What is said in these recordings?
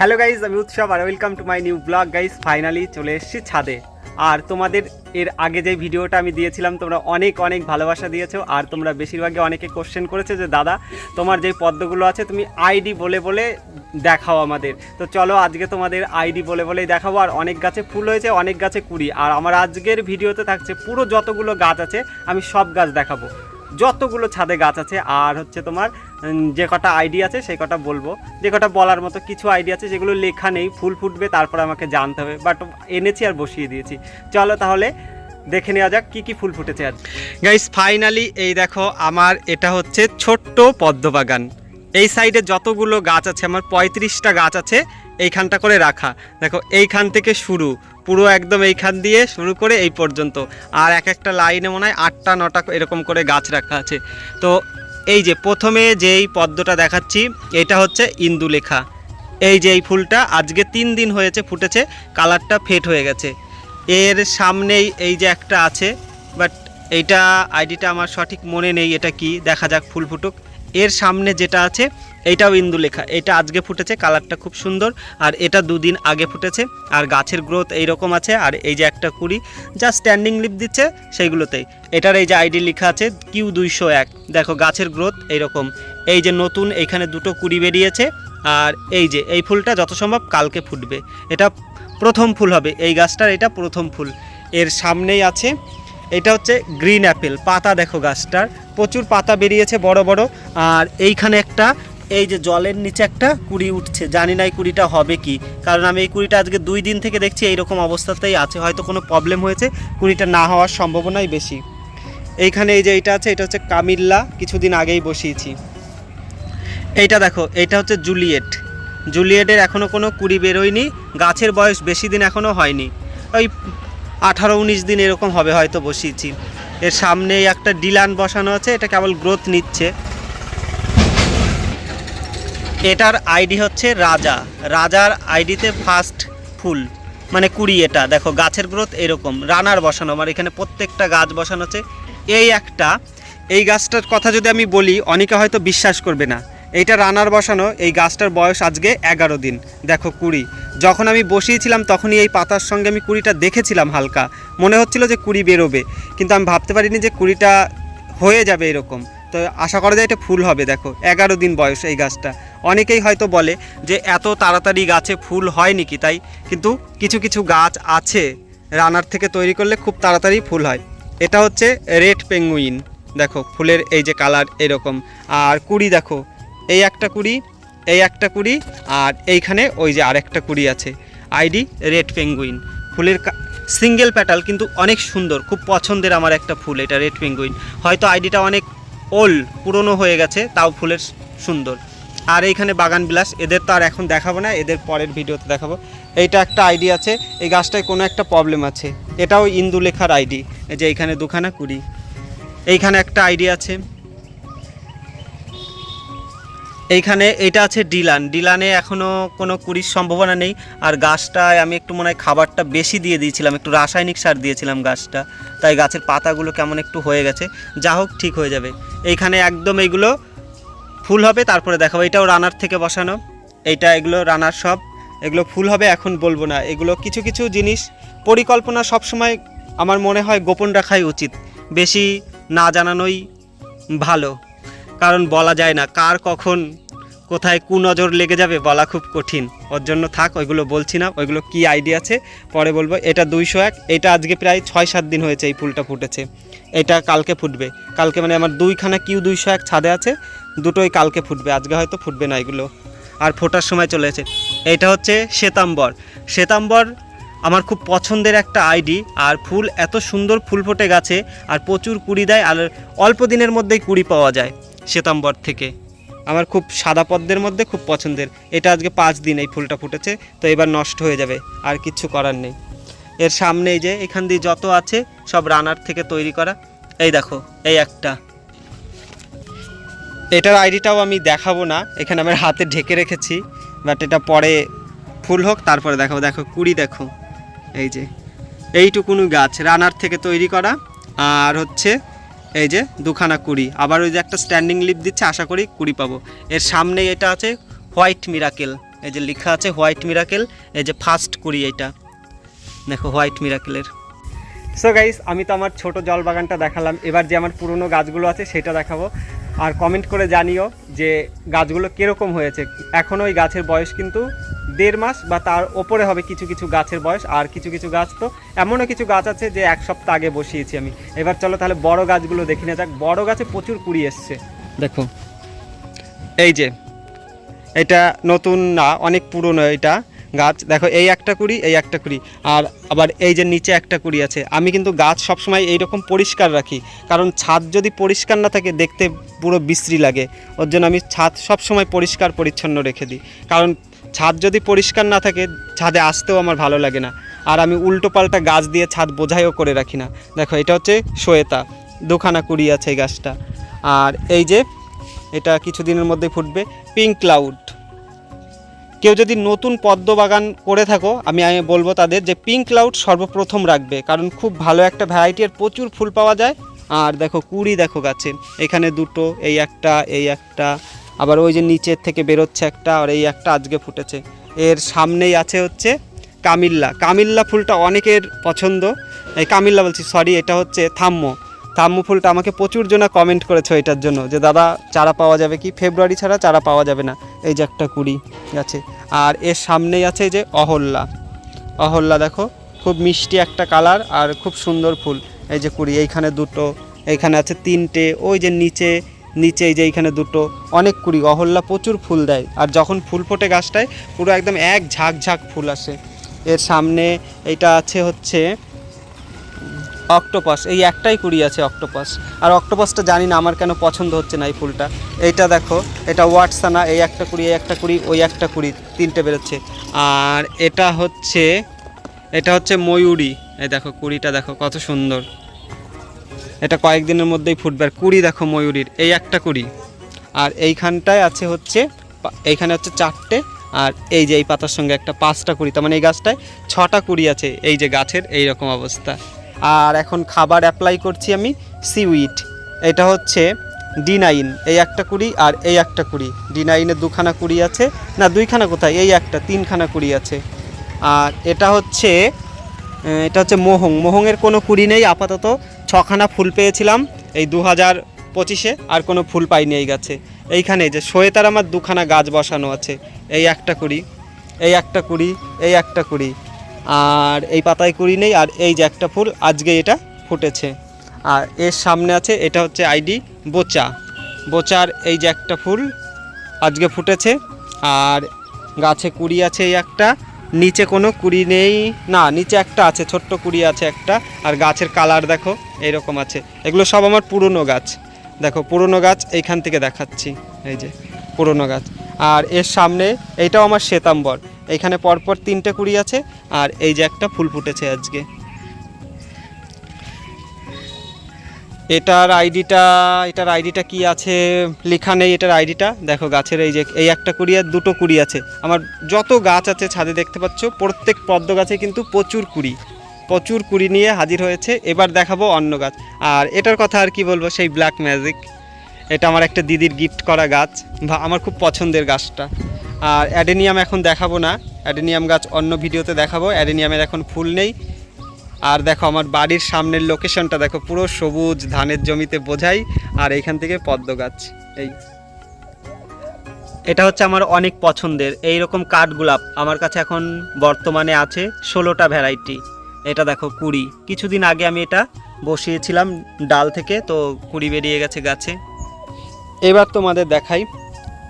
Hello guys আমি উৎসব আর welcome to my new blog guys finally চলে এসেছি ছাদে। আর তোমাদের এর আগে যে ভিডিওটা আমি দিয়েছিলাম, তোমরা অনেক অনেক ভালোবাসা দিয়েছ। আর তোমরা বেশিরভাগই অনেকে কোশ্চেন করেছ যে, দাদা, তোমার যে পদ্মগুলো আছে, তুমি আইডি বলে বলে দেখাও আমাদের। তো চলো, আজকে তোমাদের আইডি বলে, বলেই দেখাবো। আর অনেক গাছে ফুল হয়েছে, অনেক গাছে কুড়ি। আর আমার আজকের ভিডিওতে থাকছে পুরো যতগুলো গাছ আছে, আমি সব গাছ দেখাবো। যতগুলো ছাদে গাছ আছে, আর হচ্ছে তোমার যে কটা আইডিয়া আছে সেই কটা বলব। যে কটা বলার মতো কিছু আইডিয়া আছে যেগুলো লেখা নেই, ফুল ফুটবে, তারপর আমাকে জানতে হবে। বাট এনেছি আর বসিয়ে দিয়েছি। চলো তাহলে দেখে নেওয়া যাক কি কি ফুল ফুটেছে আজ। গাইস ফাইনালি এই দেখো আমার এটা হচ্ছে ছোট্ট পদ্মবাগান। এই সাইডে যতগুলো গাছ আছে, আমার পঁয়ত্রিশটা গাছ আছে, এইখানটা করে রাখা। দেখো, এইখান থেকে শুরু। পুরো একদম এইখান দিয়ে শুরু করে এই পর্যন্ত। আর এক একটা লাইনে মনে হয় আটটা, নটা এরকম করে গাছ রাখা আছে। তো এই যে প্রথমে যেই পদ্মটা দেখাচ্ছি, এটা হচ্ছে ইন্দুলেখা। এই যে এই ফুলটা আজকে তিন দিন হয়েছে ফুটেছে, কালারটা ফেট হয়ে গেছে। এর সামনেই এই যে একটা আছে, বাট এইটা আইডিটা আমার সঠিক মনে নেই, এটা কি? দেখা যাক ফুল ফুটুক। এর সামনে যেটা আছে, এইটাও ইন্দুলেখা এটা আজকে ফুটেছে, কালারটা খুব সুন্দর, আর এটা দুদিন আগে ফুটেছে, আর গাছের গ্রোথ এইরকম আছে, আর এই যে একটা কুড়ি, যা স্ট্যান্ডিং লিপ দিচ্ছে সেইগুলোতেই। এটার এই যে আইডি লেখা আছে কিউ দুইশো এক। দেখো, গাছের গ্রোথ এইরকম। এই যে নতুন, এইখানে দুটো কুড়ি বেরিয়েছে, আর এই যে, এই ফুলটা যত সম্ভব কালকে ফুটবে। এটা প্রথম ফুল হবে, এই গাছটার এটা প্রথম ফুল। এর সামনেই আছে এটা হচ্ছে গ্রিন অ্যাপেল, পাতা দেখো গাছটার। প্রচুর পাতা বেরিয়েছে, বড় বড়। আর এইখানে একটা, এই যে জলের নিচে একটা কুড়ি উঠছে, জানি না এই কুড়িটা হবে কি। কারণ আমি এই কুড়িটা আজকে দুই দিন থেকে দেখছি, এইরকম অবস্থাতেই আছে। হয়তো কোনো প্রবলেম হয়েছে, কুড়িটা না হওয়ার সম্ভাবনাই বেশি। এইখানে এই যে এটা আছে, এটা হচ্ছে কামিল্লা, কিছুদিন আগেই বসিয়েছি। এইটা দেখো, এটা হচ্ছে জুলিয়েট। জুলিয়েটের এখনও কোনো কুড়ি বেরোয়নি, গাছের বয়স বেশি দিন এখনও হয়নি। ওই আঠারো উনিশ দিন এরকম হবে হয়তো বসিয়েছি। এর সামনেই একটা ডিলান বসানো আছে, এটা কেবল গ্রোথ নিচ্ছে। এটার আইডি হচ্ছে রাজা। রাজার আইডিতে ফার্স্ট ফুল মানে কুড়ি এটা। দেখো, গাছের গ্রোথ এরকম। রানার বসানো আমার এখানে প্রত্যেকটা গাছ বসানো আছে। এই একটা, এই গাছটার কথা যদি আমি বলি, অনেকে হয়তো বিশ্বাস করবে না। এইটা রানার বসানো, এই গাছটার বয়স আজকে এগারো দিন। দেখো কুড়ি। যখন আমি বসিয়েছিলাম, তখনই এই পাতার সঙ্গে আমি কুড়িটা দেখেছিলাম হালকা। মনে হচ্ছিল যে কুড়ি বেরোবে। কিন্তু আমি ভাবতে পারিনি যে কুড়িটা হয়ে যাবে এরকম। তো আশা করা যায় এটা ফুল হবে, দেখো। এগারো দিন বয়স এই গাছটা। অনেকেই হয়তো বলে যে এত তাড়াতাড়ি গাছে ফুল হয় নাকি তাই? কিন্তু কিছু কিছু গাছ আছে, রানার থেকে তৈরি করলে খুব তাড়াতাড়ি ফুল হয়। এটা হচ্ছে রেড পেঙ্গুইন। দেখো, ফুলের এই যে কালার এরকম। আর কুড়ি দেখো এই একটা কুড়ি, এই একটা কুড়ি, আর এইখানে ওই যে আরেকটা কুড়ি আছে। আইডি রেড পেঙ্গুইন। ফুলের সিঙ্গেল প্যাটাল কিন্তু অনেক সুন্দর, খুব পছন্দের আমার একটা ফুল এটা রেড পেঙ্গুইন। হয়তো আইডিটা অনেক ওল্ড, পুরনো হয়ে গেছে, তাও ফুলের সুন্দর। আর এইখানে বাগান বিলাস, এদের তো আর এখন দেখাবো না, এদের পরের ভিডিওতে দেখাবো। এইটা একটা আইডি আছে, এই গাছটায় কোনো একটা প্রবলেম আছে। এটাও ইন্দু লেখার আইডি যে এইখানে দুখানা কুড়ি। এইখানে একটা আইডি আছে। এইখানে এটা আছে ডিলান। ডিলানে এখনও কোনো কুড়ির সম্ভাবনা নেই। আর গাছটায় আমি একটু মনে হয় খাবারটা বেশি দিয়ে দিয়েছিলাম, একটু রাসায়নিক সার দিয়েছিলাম গাছটা। তাই গাছের পাতাগুলো কেমন একটু হয়ে গেছে। যা হোক, ঠিক হয়ে যাবে। এইখানে একদম এইগুলো ফুল হবে, তারপরে দেখাবো। এটাও রানার থেকে বসানো। এইটা এগুলো রানার সব। এগুলো ফুল হবে, এখন বলব না। এগুলো কিছু কিছু জিনিস পরিকল্পনা সবসময় আমার মনে হয় গোপন রাখাই উচিত। বেশি না জানানোই ভালো। কারণ বলা যায় না কার কখন কোথায় কু নজর লেগে যাবে বলা খুব কঠিন। ওর জন্য থাক, ওইগুলো বলছি না, ওইগুলো কি আইডিয়া আছে? পরে বলব, এটা দুইশো এক, এটা আজকে প্রায় ছয় সাত দিন হয়েছে এই ফুলটা ফুটেছে। এটা কালকে ফুটবে। কালকে মানে আমার দুইখানা কিউ দুইশো এক ছাদে আছে, দুটোই কালকে ফুটবে, আজকে হয়তো ফুটবে না এগুলো। আর ফোটার সময় চলে এসেছে। এইটা হচ্ছে শ্বেতাম্বর। শ্বেতাম্বর আমার খুব পছন্দের একটা আইডি, আর ফুল এত সুন্দর ফুল ফোটে গাছে, আর প্রচুর কুড়ি দেয়, আর অল্প দিনের মধ্যেই কুড়ি পাওয়া যায়। শ্বেতাম্বর থেকে। আমার খুব সাদা পদ্মের মধ্যে খুব পছন্দের। এটা আজকে পাঁচ দিন এই ফুলটা ফুটেছে, তো এবার নষ্ট হয়ে যাবে, আর কিচ্ছু করার নেই। এর সামনে যে, এখান দিয়ে যত আছে, সব রানার থেকে তৈরি করা। এই দেখো, এই একটা। এটার আইডিটাও আমি দেখাবো না, এখানে আমার হাতে ঢেকে রেখেছি বাট এটা পরে ফুল হোক, তারপরে দেখাবো। দেখো, কুড়ি দেখো, এই যে। এইটুকুনো গাছ, রানার থেকে তৈরি করা, আর হচ্ছে এই যে দুখানা কুড়ি। আবার ওই যে একটা স্ট্যান্ডিং লিপ দিচ্ছে, আশা করি কুড়ি পাবো। এর সামনে এটা আছে হোয়াইট মিরাকেল। এই যে লেখা আছে হোয়াইট মিরাকেল, এই যে ফার্স্ট কুড়ি এটা। দেখো হোয়াইট মিরাকেলের। সো গাইস আমি তো আমার ছোট জল বাগানটা দেখালাম। এবার যে আমার পুরনো গাছগুলো আছে, সেটা দেখাবো। আর কমেন্ট করে জানিও যে গাছগুলো কীরকম হয়েছে। এখনও ওই গাছের বয়স কিন্তু দেড় মাস বা তার ওপরে হবে কিছু কিছু গাছের বয়স, আর কিছু কিছু গাছ তো এমনও কিছু গাছ আছে যে এক সপ্তাহ আগে বসিয়েছি আমি। এবার চলো তাহলে বড় গাছগুলো দেখি না যাক। বড় গাছে প্রচুর কুড়ি এসছে। দেখো, এই যে, এটা নতুন না, অনেক পুরনো এটা। গাছ, দেখো এই একটা কুড়ি, এই একটা কুড়ি। আর আবার এই যে নিচে একটা কুড়ি আছে, আমি কিন্তু গাছ সবসময় এইরকম পরিষ্কার রাখি। কারণ ছাদ যদি পরিষ্কার না থাকে, দেখতে পুরো বিশ্রী লাগে। ওর জন্য আমি ছাদ সবসময় পরিষ্কার পরিচ্ছন্ন রেখে দিই। কারণ ছাদ যদি পরিষ্কার না থাকে, ছাদে আসতেও আমার ভালো লাগে না। আর আমি উল্টো পাল্টা গাছ দিয়ে ছাদ বোঝাইও করে রাখি না। দেখো, এটা হচ্ছে শোয়েতা দুখানা কুড়ি আছে এই গাছটা। আর এই যে, এটা কিছুদিনের মধ্যে ফুটবে। Pink cloud. কেউ যদি নতুন পদ্ম বাগান করে থাকো, আমি আমি বলব তাদের যে পিঙ্ক ক্লাউড সর্বপ্রথম রাখবে। কারণ খুব ভালো একটা ভ্যারাইটি আর প্রচুর ফুল পাওয়া যায়। আর দেখো, কুড়ি দেখো গাছে। এখানে দুটো, এই একটা এই একটা। আবার ওই যে নিচের থেকে বেরোচ্ছে একটা, আর এই একটা আজকে ফুটেছে। এর সামনেই আছে হচ্ছে কামিল্লা। কামিল্লা ফুলটা অনেকের পছন্দ। এই কামিল্লা বলছি সরি এটা হচ্ছে থাম্ম। থাম্মু ফুলটা আমাকে প্রচুর জনা কমেন্ট করেছে এটার জন্য যে, দাদা, চারা পাওয়া যাবে কি? ফেব্রুয়ারি ছাড়া চারা পাওয়া যাবে না। এই যে একটা কুড়ি আছে। আর এর সামনেই আছে যে অহল্যা অহল্যা দেখো, খুব মিষ্টি একটা কালার আর খুব সুন্দর ফুল। এই যে কুড়ি, এইখানে দুটো, এইখানে আছে তিনটে, ওই যে নিচে নিচে এই যে এইখানে দুটো, অনেক কুড়ি। অহল্যা প্রচুর ফুল দেয় আর যখন ফুল ফোটে গাছটায়, পুরো একদম এক ঝাঁক ঝাঁক ফুল আসে। এর সামনে এইটা আছে হচ্ছে অক্টোপাস, এই একটাই কুড়ি আছে অক্টোপাস। আর অক্টোপাসটা জানি না, আমার কেন পছন্দ হচ্ছে না এই ফুলটা। এইটা দেখো, এটা ওয়াটসানা, এই একটা কুড়ি, এই একটা কুড়ি, ওই একটা কুড়ি, তিনটে বেরোচ্ছে। আর এটা হচ্ছে এটা হচ্ছে ময়ূরী। এই দেখো, কুড়িটা দেখো, কত সুন্দর। এটা কয়েকদিনের মধ্যেই ফুটবে। আর কুড়ি দেখো ময়ূরীর, এই একটা কুড়ি। আর এইখানটায় আছে হচ্ছে এইখানে হচ্ছে চারটে। আর এই যে এই পাতার সঙ্গে একটা পাঁচটা কুড়ি, তার মানে এই গাছটায় ছটা কুড়ি আছে, এই যে গাছের এই রকম অবস্থা। আর এখন খাবার অ্যাপ্লাই করছি আমি সিউইট এটা হচ্ছে ডি নাইন এই একটা কুড়ি আর এই একটা কুড়ি। ডি নাইনে দুখানা কুড়ি আছে। না, দুইখানা কোথায়? এই একটা, তিনখানা কুড়ি আছে। আর এটা হচ্ছে এটা হচ্ছে মোহং। মোহংয়ের কোনো কুড়ি নেই, আপাতত ছখানা ফুল পেয়েছিলাম এই দু হাজার পঁচিশে, আর কোনো ফুল পাইনি এই গাছে। এইখানে যে শোয়েতার আমার দুখানা গাছ বসানো আছে, এই একটা কুড়ি, এই একটা কুড়ি, এই একটা কুড়ি। আর এই পাতায় কুড়ি নেই, আর এই যে একটা ফুল, আজকে এটা ফুটেছে। আর এর সামনে আছে, এটা হচ্ছে আইডি বোচা। বোচার এই যে একটা ফুল আজকে ফুটেছে, আর গাছে কুড়ি আছে এই একটা, নিচে কোনো কুড়ি নেই, না, নিচে একটা আছে, ছোট্ট কুড়ি আছে একটা, আর গাছের কালার দেখো এইরকম আছে। এগুলো সব আমার পুরনো গাছ। দেখো, পুরনো গাছ, এইখান থেকে দেখাচ্ছি, এই যে, পুরনো গাছ। আর এর সামনে এইটাও আমার শ্বেতাম্বর। এইখানে পরপর তিনটে কুড়ি আছে, আর এই যে একটা ফুল ফুটেছে আজকে। এটার আইডিটা এটার আইডিটা কি আছে? লেখা নেই এটার আইডিটা। দেখো গাছের এই যে, এই একটা কুড়ি আর দুটো কুড়ি আছে। আমার যত গাছ আছে ছাদে দেখতে পাচ্ছ, প্রত্যেক পদ্ম গাছে কিন্তু প্রচুর কুড়ি। প্রচুর কুড়ি নিয়ে হাজির হয়েছে। এবার দেখাবো অন্য গাছ। আর এটার কথা আর কি বলব, সেই ব্ল্যাক ম্যাজিক এটা আমার একটা দিদির গিফট করা গাছ। বা আমার খুব পছন্দের গাছটা। আর অ্যাডেনিয়াম এখন দেখাবো না। অ্যাডেনিয়াম গাছ অন্য ভিডিওতে দেখাবো। অ্যাডেনিয়ামের এখন ফুল নেই। আর দেখো, আমার বাড়ির সামনের লোকেশনটা দেখো, পুরো সবুজ, ধানের জমিতে বোঝাই। আর এইখান থেকে পদ্ম গাছ, এই। এটা হচ্ছে আমার অনেক পছন্দের। এই রকম কাঠগোলাপ আমার কাছে এখন বর্তমানে আছে ষোলোটা ভ্যারাইটি এটা দেখো, কুড়ি। কিছুদিন আগে আমি এটা বসিয়েছিলাম ডাল থেকে, তো কুড়ি বেরিয়ে গেছে গাছে। এবার তোমাদের দেখাই।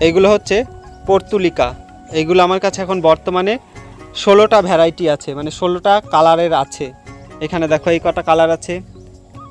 এইগুলো হচ্ছে পর্তুলিকা। এইগুলো আমার কাছে এখন বর্তমানে ষোলোটা ভ্যারাইটি আছে মানে ষোলোটা কালারের আছে। এখানে দেখো এই কটা কালার আছে।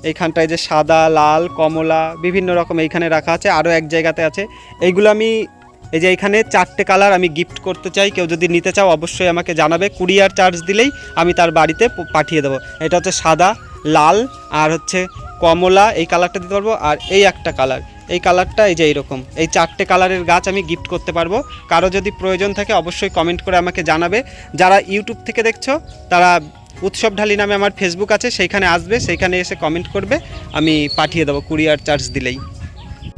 এইখানটায় যে সাদা, লাল, কমলা, বিভিন্ন রকম এইখানে রাখা আছে, আরও এক জায়গাতে আছে। এইগুলো আমি, এই যে এইখানে চারটে কালার আমি গিফট করতে চাই, কেউ যদি নিতে চাও অবশ্যই আমাকে জানাবে। কুরিয়ার চার্জ দিলেই আমি তার বাড়িতে পাঠিয়ে দেবো। এটা হচ্ছে সাদা, লাল আর হচ্ছে কমলা, এই কালারটা দিতে পারব। আর এই একটা কালার এই কালারটা এই যে এইরকম। এই চারটে কালারের গাছ আমি গিফট করতে পারব। কারও যদি প্রয়োজন থাকে অবশ্যই কমেন্ট করে আমাকে জানাবে। যারা ইউটিউব থেকে দেখছ, তারা উৎসব ঢালি নামে আমার ফেসবুক আছে, সেইখানে আসবে, সেইখানে এসে কমেন্ট করবে। আমি পাঠিয়ে দেবো কুরিয়ার চার্জ দিলেই।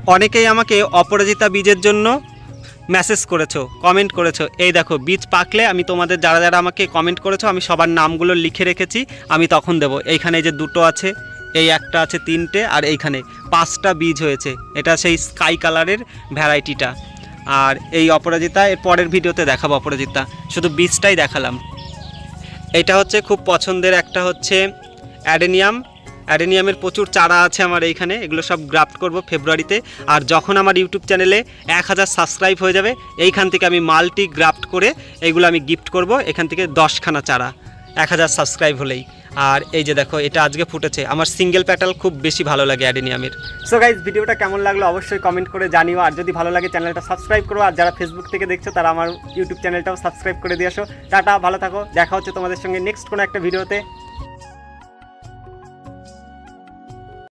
অনেকেই আমাকে অপরাজিতা বীজের জন্য মেসেজ করেছ কমেন্ট করেছ। এই দেখো, বীজ পাকলে আমি তোমাদের, যারা যারা আমাকে কমেন্ট করেছ, আমি সবার নামগুলো লিখে রেখেছি, আমি তখন দেবো। এইখানে যে দুটো আছে এই একটা আছে তিনটে আর এইখানে পাঁচটা বীজ হয়েছে। এটা সেই স্কাই কালারের ভ্যারাইটিটা আর এই অপরাজিতা, এর পরের ভিডিওতে দেখাবো অপরাজিতা। শুধু বীজটাই দেখালাম। এটা হচ্ছে খুব পছন্দের একটা হচ্ছে অ্যাডেনিয়াম। অ্যাডেনিয়ামের প্রচুর চারা আছে আমার এইখানে। এগুলো সব গ্রাফট করব ফেব্রুয়ারিতে আর যখন আমার ইউটিউব চ্যানেলে এক হাজার সাবস্ক্রাইব হয়ে যাবে, এইখান থেকে আমি মাল্টি গ্রাফট করে এগুলো আমি গিফট করব। এখান থেকে দশখানা চারা। এক হাজার সাবস্ক্রাইব হলেই। আর এই যে দেখো, এটা আজকে ফুটেছে। আমার সিঙ্গেল প্যাটাল খুব বেশি ভালো লাগে অ্যাডেনিয়ামের। সো গাইজ ভিডিওটা কেমন লাগল অবশ্যই কমেন্ট করে জানিও। আর যদি ভালো লাগে চ্যানেলটা সাবস্ক্রাইব করো। আর যারা ফেসবুক থেকে দেখছ, তারা আমার ইউটিউব চ্যানেলটাও সাবস্ক্রাইব করে দিয়ে আসো টাটা, ভালো থাকো। দেখা হচ্ছে তোমাদের সঙ্গে নেক্সট কোনো একটা ভিডিওতে